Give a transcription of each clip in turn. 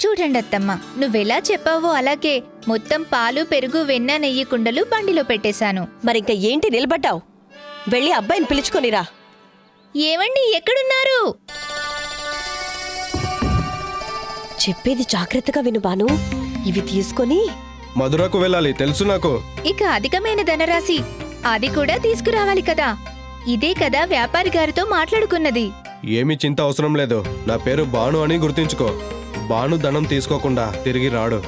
చూడండి అత్తమ్మ నువ్వెలా చెప్పావో అలాగే మొత్తం పాలు పెరుగు వెన్న నెయ్యి కుండలు బండిలో పెట్టేశాను. మరింక ఏంటి నిలబడ్డావు? వెళ్ళి అబ్బాయిని పిలుచుకొనిరా ఏవండి ఎక్కడున్నారు? చెప్పేది జాగ్రత్తగా విను బాను. ఇవి తీసుకొని మధురకు వెళ్ళాలి తెలుసు నాకు. ఇక అధికమైన ధనరాశి అది కూడా తీసుకురావాలి కదా. ఇదే కదా వ్యాపారి గారితో మాట్లాడుకున్నది. ఏమీ చింత అవసరం లేదు. నా పేరు బాను అని గుర్తుంచుకో. బాను ధనం తీసుకోకుండా తిరిగి రాడు.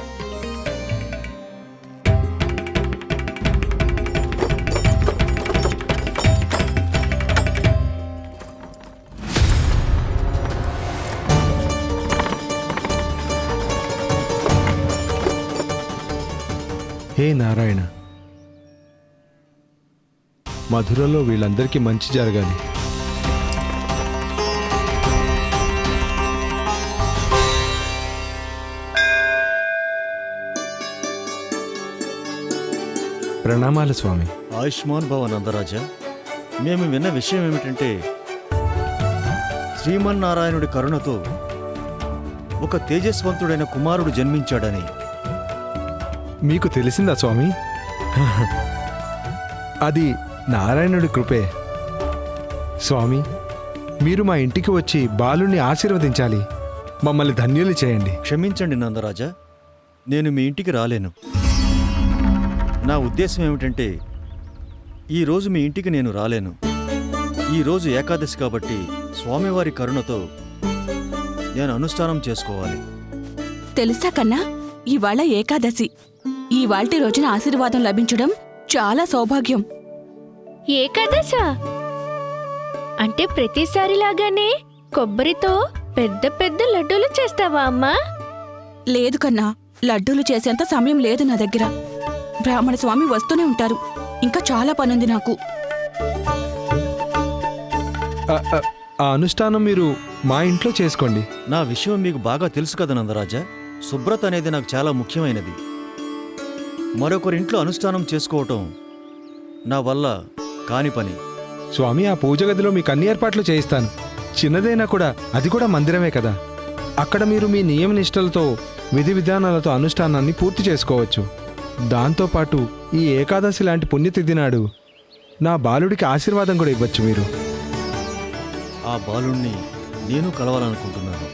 హే నారాయణ. మధురలో వీళ్ళందరికీ మంచి జరగాలి. ప్రణామాలు స్వామి. ఆయుష్మాన్ భవ నందరాజా మేము విన్న విషయం ఏమిటంటే శ్రీమన్నారాయణుడి కరుణతో ఒక తేజస్వంతుడైన కుమారుడు జన్మించాడని. మీకు తెలిసిందా స్వామి? అది నారాయణుడి కృపే. స్వామి మీరు మా ఇంటికి వచ్చి బాలుని ఆశీర్వదించాలి. మమ్మల్ని ధన్యులు చేయండి. క్షమించండి నందరాజా. నేను మీ ఇంటికి రాలేను. నా ఉద్దేశం ఏమిటంటే ఈరోజు మీ ఇంటికి నేను రాలేను. ఈరోజు ఏకాదశి కాబట్టి స్వామివారి కరుణతో నేను అనుష్ఠానం చేసుకోవాలి. తెలుసా కన్నా? ఇవాళ ఏకాదశి. ఈ వాల్టి రోజున ఆశీర్వాదం లభించడం చాలా సౌభాగ్యం. ఏకాదశ? అంటే ప్రతిసారిలాగానే కొబ్బరితో పెద్ద పెద్ద లడ్డూలు చేస్తావా అమ్మా? లేదు కన్నా లడ్డూలు చేసేంత సమయం లేదు నా దగ్గర. బ్రాహ్మణ స్వామి వస్తూనే ఉంటారు. ఇంకా చాలా పనుంది నాకు. ఆ, ఆ, ఆ అనుష్ఠానం మీరు మా ఇంట్లో చేసుకోండి. నా విషయం మీకు బాగా తెలుసు కదా నందరాజా. శుభ్రత అనేది నాకు చాలా ముఖ్యమైనది. మరొకరింట్లో అనుష్ఠానం చేసుకోవటం నా వల్ల కాని పని. స్వామి ఆ పూజ గదిలో మీకు అన్ని ఏర్పాట్లు చేయిస్తాను. చిన్నదైనా కూడా అది కూడా మందిరమే కదా. అక్కడ మీరు మీ నియమ నిష్టలతో విధి విధానాలతో అనుష్ఠానాన్ని పూర్తి చేసుకోవచ్చు. దాంతోపాటు ఈ ఏకాదశి లాంటి పుణ్యతిథి నాడు నా బాలుడికి ఆశీర్వాదం కూడా ఇవ్వచ్చు మీరు. ఆ బాలుణ్ణి నేను కలవాలనుకుంటున్నాను.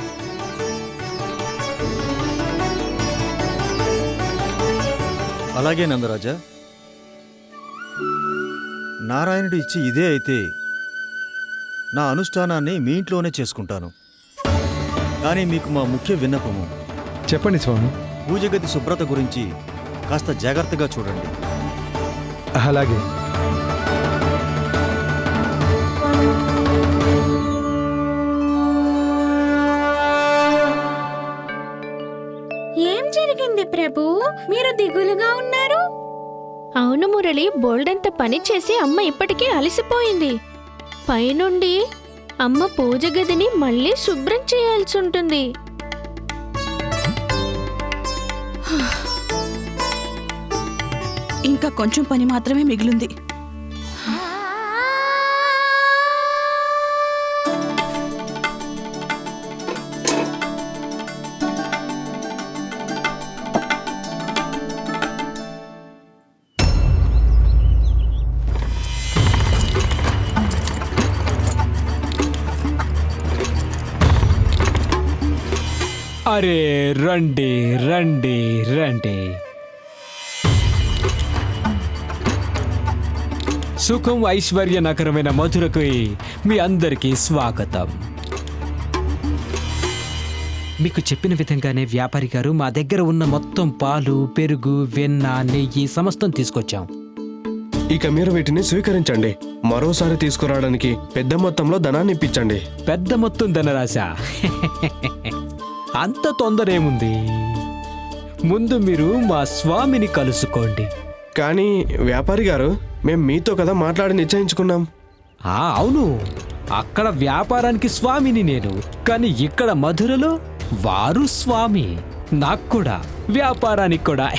అలాగే నందరాజా నారాయణుడు ఇచ్చి ఇదే అయితే నా అనుష్ఠానాన్ని మీ ఇంట్లోనే చేసుకుంటాను. కానీ మీకు మా ముఖ్య విన్నపము. చెప్పండి స్వామి. పూజ గది శుభ్రత గురించి కాస్త జాగ్రత్తగా చూడండి. అలాగే. ఏం జరిగింది ప్రభు? మీరు దిగులుగా ఉన్నారు? అవును మురళి బోల్డంత పని చేసి అమ్మ ఇప్పటికే అలసిపోయింది. పైనుండి అమ్మ పూజ గదిని మళ్ళీ శుభ్రం చేయాల్సి ఉంటుంది. ఇంకా కొంచెం పని మాత్రమే మిగిలింది. అరే రండి రండి రండి. సుఖం ఐశ్వర్య నగరమైన మధురకు మీ అందరికీ స్వాగతం. మీకు చెప్పిన విధంగానే వ్యాపారి గారు మా దగ్గర ఉన్న మొత్తం పాలు పెరుగు వెన్న నెయ్యి సమస్తం తీసుకొచ్చాం. ఇక మీరు వీటిని స్వీకరించండి. మరోసారి తీసుకురావడానికి పెద్ద మొత్తంలో ధనాన్ని ఇప్పించండి. పెద్ద మొత్తం ధనరాశ? అంత తొందర ఏముంది ముందు మీరు మా స్వామిని కలుసుకోండి. కానీ వ్యాపారి గారు మేం మీతో కదా మాట్లాడి నిశ్చయించుకున్నాం. ఆ అవును. అక్కడ వ్యాపారానికి స్వామిని నేను. కానీ ఇక్కడ మధురలో వారు స్వామి. నాకు కూడా వ్యాపారానికి కూడా.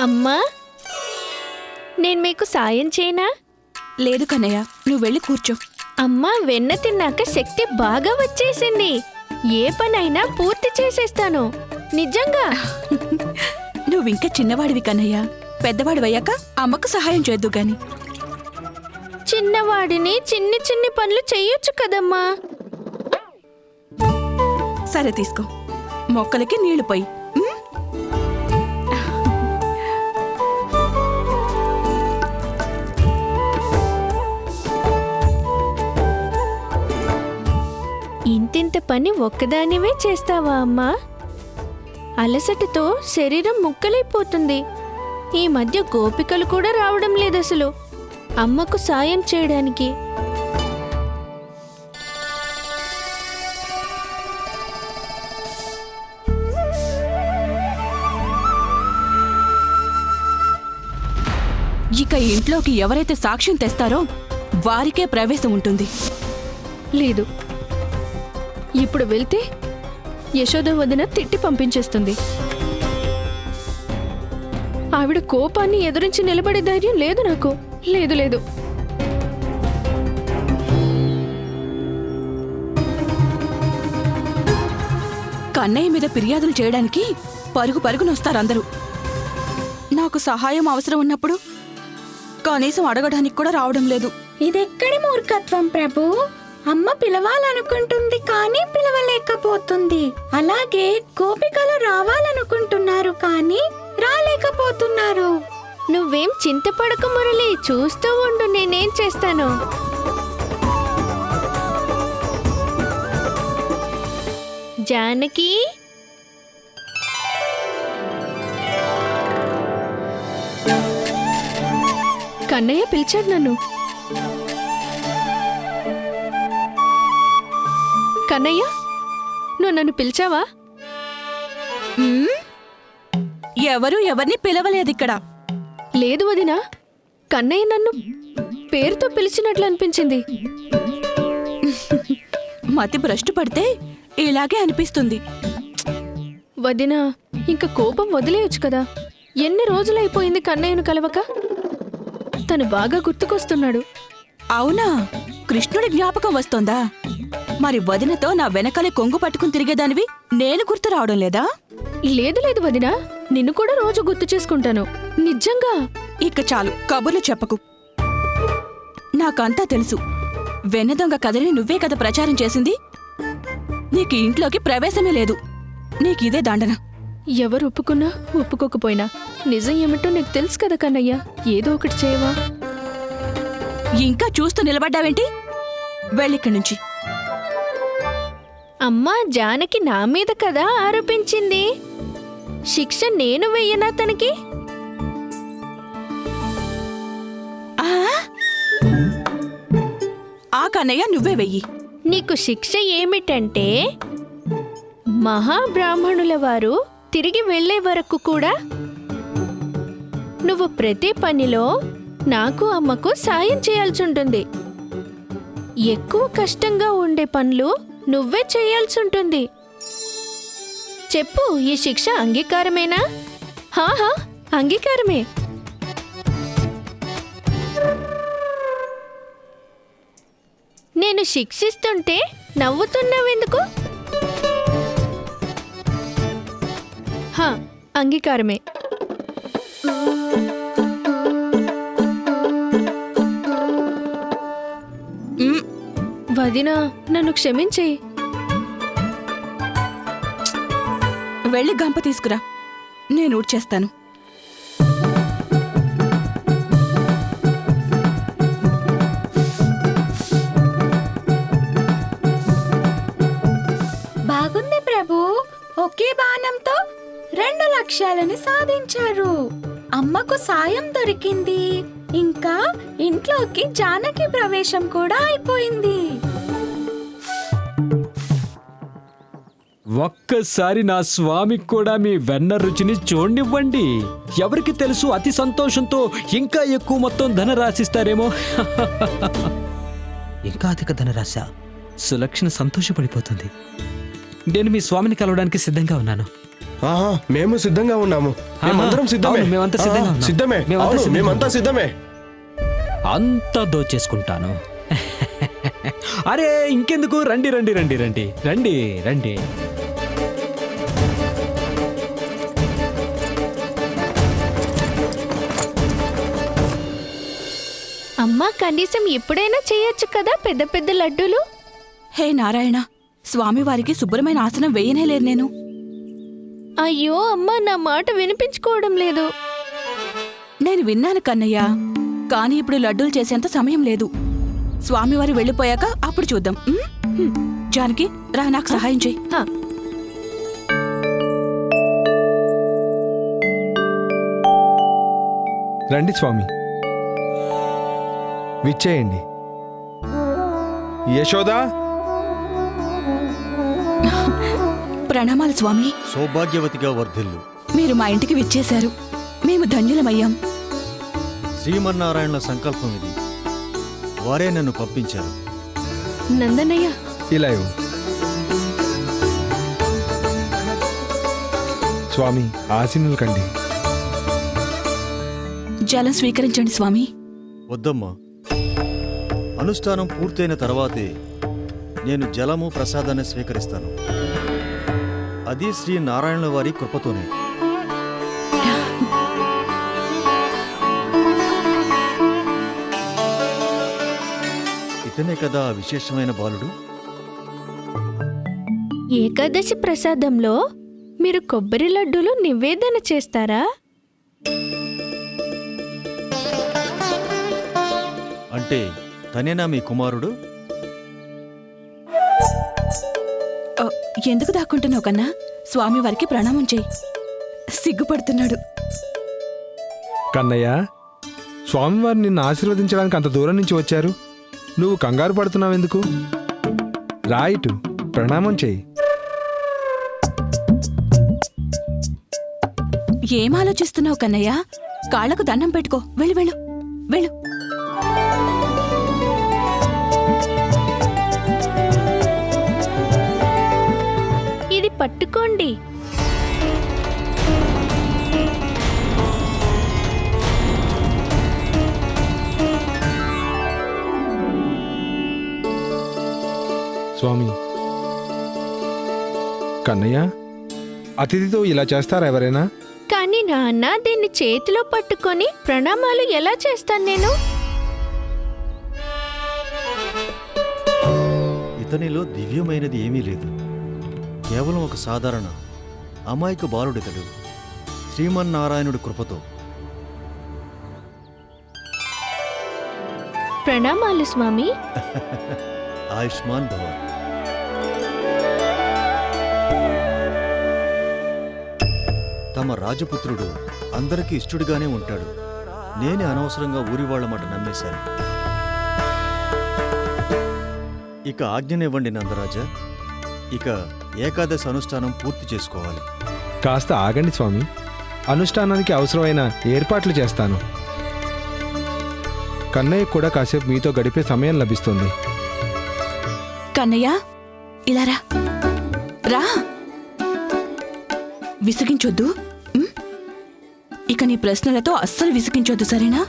అమ్మా నేను మీకు సాయం చేయనా? లేదు కన్నయ్య నువ్వు వెళ్ళి కూర్చో. అమ్మా వెన్న తిన్నాక శక్తి బాగా వచ్చేసింది. ఏ పనైనా పూర్తి చేసేస్తాను. నిజంగా. నువ్వింకా చిన్నవాడివి కన్నయ్య. పెద్దవాడివయ్యాక అమ్మకు సహాయం చేద్దు గాని. చిన్నవాడిని చిన్ని చిన్ని పనులు చెయ్యొచ్చు కదమ్మా. సరే తీసుకో. మొక్కలకి నీళ్ళు పోయి. ఇంతింత పని ఒక్కదానివే చేస్తావా అమ్మా? అలసటతో శరీరం ముక్కలైపోతుంది. ఈ మధ్య గోపికలు కూడా రావడం లేదు అసలు అమ్మకు సాయం చేయడానికి. ఇక ఇంట్లోకి ఎవరైతే సాక్ష్యం తెస్తారో వారికే ప్రవేశం ఉంటుంది. లేదు. ఇప్పుడు వెళ్తే యశోద వదిన తిట్టి పంపించేస్తుంది. ఆవిడ కోపాన్ని ఎదురించి నిలబడే ధైర్యం లేదు నాకు. లేదు లేదు. కన్నయ్య మీద ఫిర్యాదులు చేయడానికి పరుగు పరుగునొస్తారు అందరూ. నాకు సహాయం అవసరం ఉన్నప్పుడు కనీసం అడగడానికి కూడా రావడం లేదు. ఇదెక్కడి మూర్ఖత్వం ప్రభు? అమ్మ పిలవాలనుకుంటుంది కానీ పిలవలేకపోతుంది. అలాగే గోపికలు రావాలనుకుంటున్నారు కానీ రాలేకపోతున్నారు. నువ్వేం చింతపడక మురళి చూస్తూ ఉండు నేనేం చేస్తాను. జానకి? కన్నయ్య పిలిచాడు నన్ను. కన్నయ్య? నువ్వు నన్ను పిలిచావా? ఎవరు ఎవరిని పిలవలేదు ఇక్కడ లేదు వదినా. కన్నయ్య నన్ను పేరుతో పిలిచినట్లు అనిపించింది. మతి భ్రష్టు పడితే ఇలాగే అనిపిస్తుంది. వదినా ఇంక కోపం వదిలేయొచ్చు కదా. ఎన్ని రోజులైపోయింది కన్నయ్యను కలవక? తను బాగా గుర్తుకొస్తున్నాడు. అవునా? కృష్ణుడి జ్ఞాపకం వస్తోందా? మరి వదినతో నా వెనకాలే కొంగు పట్టుకుని తిరిగేదానివి నేను గుర్తు రావడం లేదా? లేదు లేదు వదినా నిన్ను కూడా రోజు గుర్తు చేసుకుంటాను. నిజంగా? ఇక చాలు కబుర్లు చెప్పకు. నాకంతా తెలుసు. వెన్న దొంగ కథని నువ్వే కదా ప్రచారం చేసింది? నీకు ఇంట్లోకి ప్రవేశమే లేదు. నీకిదే దండన. ఎవరు ఒప్పుకున్నా ఒప్పుకోకపోయినా. నిజం ఏమిటో నీకు తెలుసు కదా కన్నయ్య. ఏదో ఒకటి చేయవా? ఇంకా చూస్తూ నిలబడ్డావేంటి? వెళ్ళిక్కడి నుంచి. అమ్మా జానకి నా మీద కదా ఆరోపించింది? శిక్ష నేను వెయ్యనా తనకి? ఆ? ఆ కన్నయ్య నువ్వే వెయ్యి. నీకు శిక్ష ఏమిటంటే మహాబ్రాహ్మణుల వారు తిరిగి వెళ్ళే వరకు కూడా నువ్వు ప్రతి పనిలో నాకు అమ్మకు సాయం చేయాల్సి ఉంటుంది. ఎక్కువ కష్టంగా ఉండే పనులు నువ్వే చేయాల్సి ఉంటుంది. చెప్పు ఈ శిక్ష అంగీకారమేనా? హాహా అంగీకారమే. నేను శిక్షిస్తుంటే నవ్వుతున్నావెందుకు? హా అంగీకారమే. వదినా నన్ను క్షమించేయి వెళ్ళి గంప తీసుకురా. నేను ఊడ్చేస్తాను. బాగుంది ప్రభు. ఒకే బాణంతో రెండు లక్ష్యాలను సాధించారు. అమ్మకు సాయం దొరికింది. ఇంకా ఇంట్లోకి జానకి ప్రవేశం కూడా అయిపోయింది. ఒక్కసారి నా స్వామికి కూడా మీ వెన్న రుచిని చూడనివ్వండి. ఎవరికి తెలుసు అతి సంతోషంతో ఇంకా ఎక్కువ మొత్తం ధన రాసిస్తారేమో ఇంకా అధిక ధనరాశ? సులక్షణ సంతోషపడిపోతుంది. నేను మీ స్వామిని కలవడానికి సిద్ధంగా ఉన్నాను. ఆహా మేము సిద్ధంగా ఉన్నాము. మేమందరం సిద్ధమే. అవును, మేమంతా సిద్ధంగా ఆ, ఉన్నాం. సిద్ధమే. మేమంతా అవును సిద్ధంగా మేమంతా సిద్ధమే. అంతా దోచేసుకుంటాను. అరే ఇంకెందుకు? రండి రండి రండి రండి. రండి రండి. అమ్మా కనీసం ఎప్పుడైనా చేయొచ్చు కదా పెద్ద పెద్ద లడ్డూలు? హే నారాయణ స్వామివారికి శుభ్రమైన ఆసనం వేయనే లేదు నేను. అయ్యో అమ్మా నా మాట వినిపించుకోవడం లేదు. నేను విన్నాను కన్నయ్య కానీ ఇప్పుడు లడ్డూలు చేసేంత సమయం లేదు. స్వామివారి వెళ్ళిపోయాక అప్పుడు చూద్దాం. ఉం? జానకి రా నాకు సహాయం చేయి. హా. రండి స్వామి. విచ్చేయండి. యశోదా? ప్రణామాలు స్వామి. సౌభాగ్యవతిగా వర్ధిల్లు. మీరు మా ఇంటికి విచ్చేశారు. మేము ధన్యులమయ్యాం. శ్రీమన్నారాయణుల సంకల్పం ఇది. వారే నన్ను పంపించారు. నందనయ్య ఇలా ఇవ్వు. స్వామి ఆశీనులు కండి. జలం స్వీకరించండి స్వామి. వద్దమ్మా. అనుష్ఠానం పూర్తయిన తర్వాతే నేను జలము ప్రసాదాన్ని స్వీకరిస్తాను. అది శ్రీ నారాయణుల వారి కృపతోనే. ఇతనే కదా విశేషమైన బాలుడు? ఏకాదశి ప్రసాదంలో మీరు కొబ్బరి లడ్డూలు నివేదన చేస్తారా? అంటే తనేనా మీ కుమారుడు? ఎందుకు దాక్కుంటున్నావు కన్నా? స్వామివారికి ప్రణామం చేయి. సిగ్గుపడుతున్నాడు. కన్నయ్య స్వామివారు నిన్ను ఆశీర్వదించడానికి అంత దూరం నుంచి వచ్చారు. నువ్వు కంగారు పడుతున్నావు ఎందుకు? రాయిటు ప్రణామం చేయి. ఏం ఆలోచిస్తున్నావు కన్నయ్య? కాళ్ళకు దండం పెట్టుకో. వెళ్ళు వెళ్ళు. వెళ్ళు. పట్టుకోండి స్వామి. కన్నయ్య అతిథితో ఇలా చేస్తారా ఎవరైనా? కానీ నాన్న దీన్ని చేతిలో పట్టుకొని ప్రణామాలు ఎలా చేస్తాను నేను? ఇతనిలో దివ్యమైనది ఏమీ లేదు. కేవలం ఒక సాధారణ అమాయక బాలుడితడు శ్రీమన్నారాయణుడి కృపతో. ప్రణామాలు స్వామి. ఆయుష్మాన్ భవ తమ రాజపుత్రుడు అందరికీ ఇష్టడుగానే ఉంటాడు. నేనే అనవసరంగా ఊరి వాళ్ళ మాట నమ్మేశాను. ఇక ఆజ్ఞనివ్వండి నందరాజా. ఇక ఏకాదశి అనుష్ఠానం పూర్తి చేసుకోవాలి. కాస్త ఆగండి స్వామి. అనుష్ఠానానికి అవసరమైన ఏర్పాట్లు చేస్తాను. కన్నయ్య కూడా కాసేపు మీతో గడిపే సమయం లభిస్తుంది. కన్నయ్య ఇలా రా. రా. విసిగించొద్దు? ఇక నీ ప్రశ్నలతో అస్సలు విసిగించొద్దు సరేనా?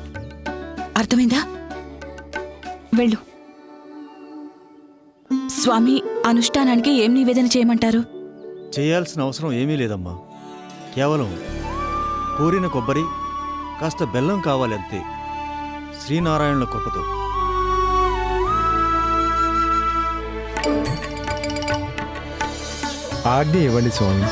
అర్థమైందా? వెళ్ళు. స్వామి అనుష్ఠానానికి ఏం నివేదన చేయమంటారు? చేయాల్సిన అవసరం ఏమీ లేదమ్మా. కేవలం కోరిన కొబ్బరి కాస్త బెల్లం కావాలి అంతే. శ్రీనారాయణుల కృపతో. ఆజ్ఞ ఇవ్వండి స్వామి.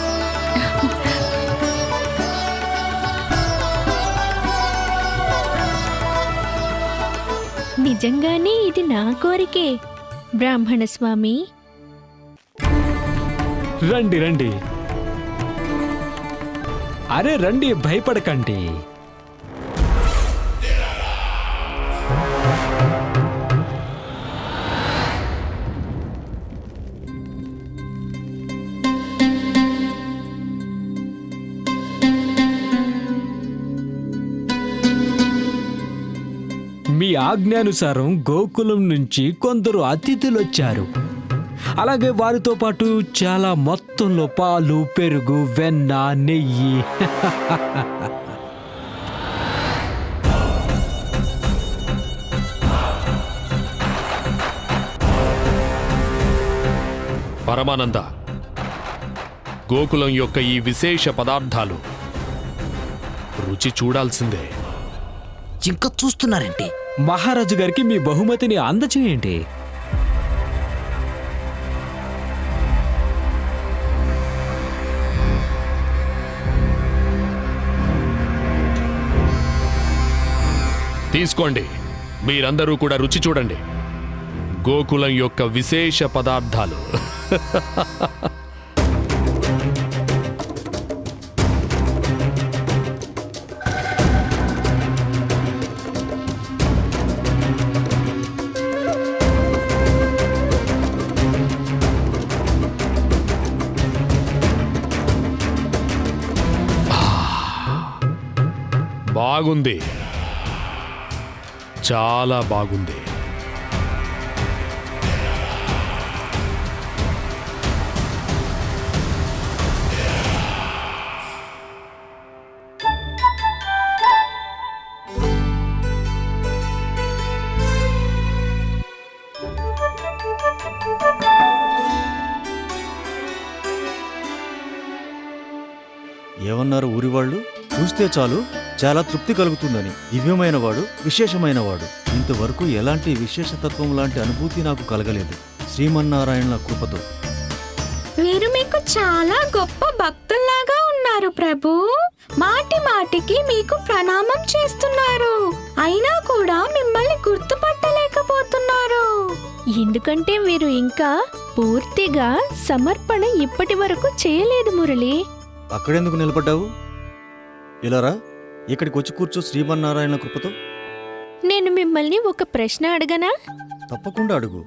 నిజంగానే ఇది నా కోరికే. బ్రాహ్మణ స్వామి. రండి రండి. అరే రండి భయపడకండి. ఆజ్ఞానుసారం గోకులం నుంచి కొందరు అతిథులొచ్చారు. అలాగే వారితో పాటు చాలా మొత్తంలో పాలు పెరుగు వెన్న నెయ్యి. పరమానంద గోకులం యొక్క ఈ విశేష పదార్థాలు రుచి చూడాల్సిందే. ఇంకా చూస్తున్నారేంటి? మహారాజు గారికి మీ బహుమతిని అందచేయండి. తీసుకోండి. మీరందరూ కూడా రుచి చూడండి. గోకులం యొక్క విశేష పదార్థాలు. బాగుంది. చాలా బాగుంది. ఏమన్నారు ఊరి వాళ్ళు? చూస్తే చాలు. చాలా తృప్తి కలుగుతుందని. దివ్యమైన వాడు విశేషమైన వాడు ఇంతవరకు ఎలాంటి విశేషతత్వం లాంటి అనుభూతి నాకు కలగలేదు. శ్రీమన్నారాయణల కృపతో. వీరు మీకు చాలా గొప్ప భక్తుల్లాగా ఉన్నారు ప్రభు. మాటి మాటికి మీకు ప్రణామం చేస్తున్నారు. అయినా కూడా మిమ్మల్ని గుర్తుపట్టలేకపోతున్నారు. ఎందుకంటే మీరు ఇంకా పూర్తిగా సమర్పణ ఇప్పటి వరకు చేయలేదు మురళి. అక్కడెందుకు నిలబడ్డావు? ఇలారా ఇక్కడికి వచ్చి కూర్చో శ్రీమన్నారాయణ కృపతో. నేను మిమ్మల్ని ఒక ప్రశ్న అడగనా? తప్పకుండా అడుగు.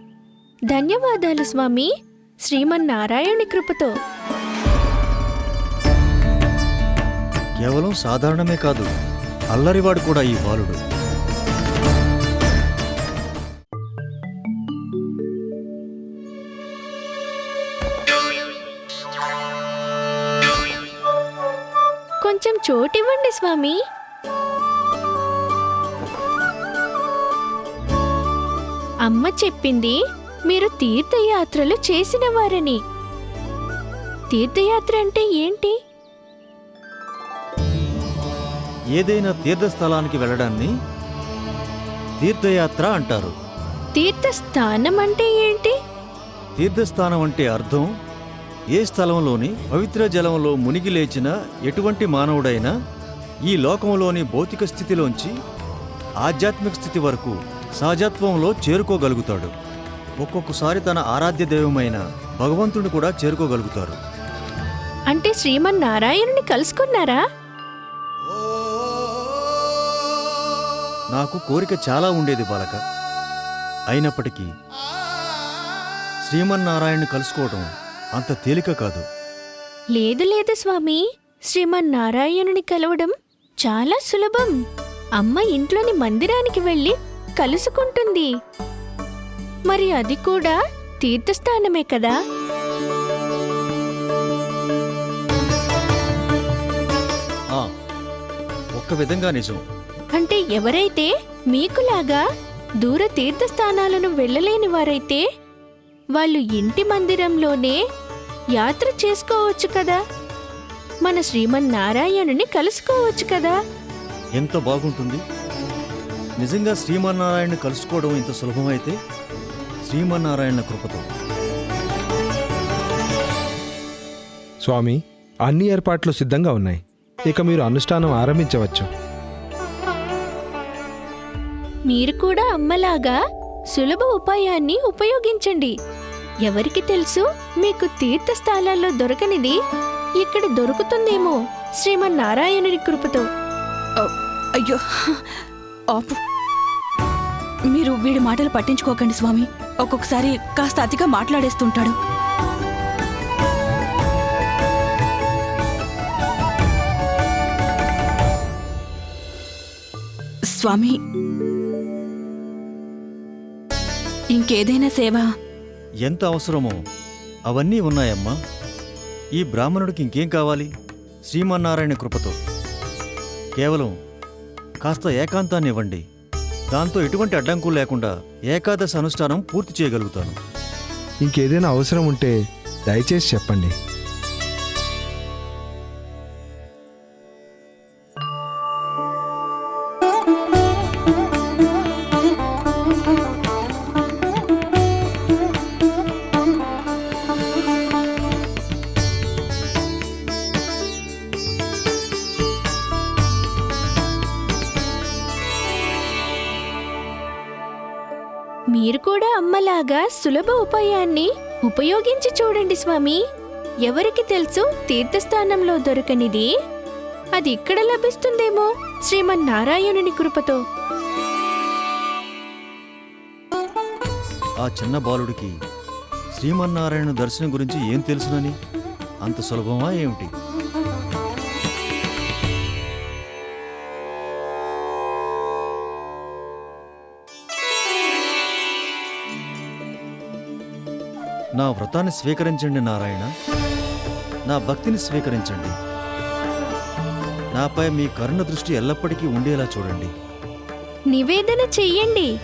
ధన్యవాదాలు స్వామి శ్రీమన్నారాయణి కృపతో. కేవలం సాధారణమే కాదు అల్లరివాడు కూడా ఈ బాలుడు. స్వామి. అమ్మ చెప్పింది మీరు తీర్థయాత్రలు చేసిన వారని తీర్థయాత్ర అంటే ఏంటి? ఏదైనా తీర్థస్థలానికి వెళ్ళడాన్ని తీర్థయాత్ర అంటారు. తీర్థస్థానం అంటే ఏంటి? తీర్థస్థానం అంటే అర్థం ఏ స్థలంలోని పవిత్ర జలంలో మునిగి లేచిన ఎటువంటి మానవుడైనా ఈ లోకంలోని భౌతిక స్థితిలోంచి ఆధ్యాత్మిక స్థితి వరకు సహజత్వంలో చేరుకోగలుగుతాడు. ఒక్కొక్కసారి తన ఆరాధ్య దైవమైన భగవంతుని కూడా చేరుకోగలుగుతారు. అంటే శ్రీమన్నారాయణుని కలుసుకున్నారా? నాకు కోరిక చాలా ఉండేది బాలక. అయినప్పటికీ శ్రీమన్నారాయణ్ణి కలుసుకోవడం అంత తేలిక కాదు. లేదు లేదు స్వామి. శ్రీమన్నారాయణుని కలవడం చాలా సులభం. అమ్మ ఇంట్లోని మందిరానికి వెళ్ళి కలుసుకుంటుంది. మరి అది కూడా తీర్థస్థానమే కదా? ఆ, ఒక్క విధంగా నిజం. అంటే ఎవరైతే మీకులాగా దూర తీర్థస్థానాలను వెళ్ళలేని వారైతే వాళ్ళు ఇంటి మందిరంలోనే యాత్ర చేసుకోవచ్చు కదా? మన శ్రీమన్నారాయణుని కలుసుకోవచ్చు కదా. ఎంత బాగుంటుంది. నిజంగా శ్రీమన్నారాయణ కలుసుకోవడం ఇంత సులభమైతే శ్రీమన్నారాయణ కృపతో. స్వామి అన్ని ఏర్పాట్లు సిద్ధంగా ఉన్నాయి. ఇక మీరు అనుష్ఠానం ఆరంభించవచ్చు. మీరు కూడా అమ్మలాగా సులభ ఉపాయాన్ని ఉపయోగించండి. ఎవరికి తెలుసు మీకు తీర్థస్థానాల్లో దొరకనిది? ఇక్కడ దొరుకుతుందేమో శ్రీమన్నారాయణుని కృపతో. అయ్యో ఆపు. మీరు వీడి మాటలు పట్టించుకోకండి స్వామి. ఒక్కొక్కసారి కాస్త అతిగా మాట్లాడేస్తుంటాడు. స్వామి ఇంకేదైనా సేవ? ఎంత అవసరమో అవన్నీ ఉన్నాయమ్మా. ఈ బ్రాహ్మణుడికి ఇంకేం కావాలి? శ్రీమన్నారాయణ కృపతో. కేవలం కాస్త ఏకాంతాన్ని ఇవ్వండి. దాంతో ఎటువంటి అడ్డంకులు లేకుండా ఏకాదశి అనుష్ఠానం పూర్తి చేయగలుగుతాను. ఇంకేదైనా అవసరం ఉంటే దయచేసి చెప్పండి. సులభ ఉపాయాన్ని ఉపయోగించి చూడండి స్వామి. ఎవరికి తెలుసు తీర్థస్థానంలో దొరకనిది? అది ఇక్కడ లభిస్తుందేమో శ్రీమన్నారాయణుని కృపతో. ఆ చిన్న బాలుడికి శ్రీమన్నారాయణ దర్శనం గురించి ఏం తెలుసునని? అంత సులభమా ఏమిటి? నా వ్రతాన్ని స్వీకరించండి నారాయణ. నా భక్తిని స్వీకరించండి. నాపై మీ కరుణ దృష్టి ఎల్లప్పటికీ ఉండేలా చూడండి. నివేదన చెయ్యండి.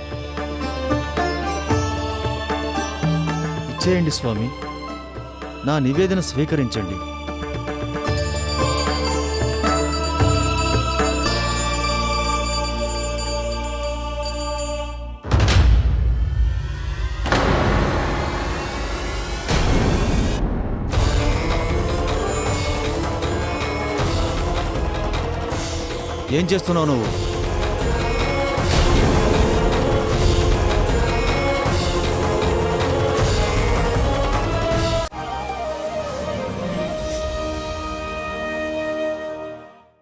ఇచ్చేయండి స్వామి. నా నివేదన స్వీకరించండి. ఏం చేస్తున్నావు నువ్వు?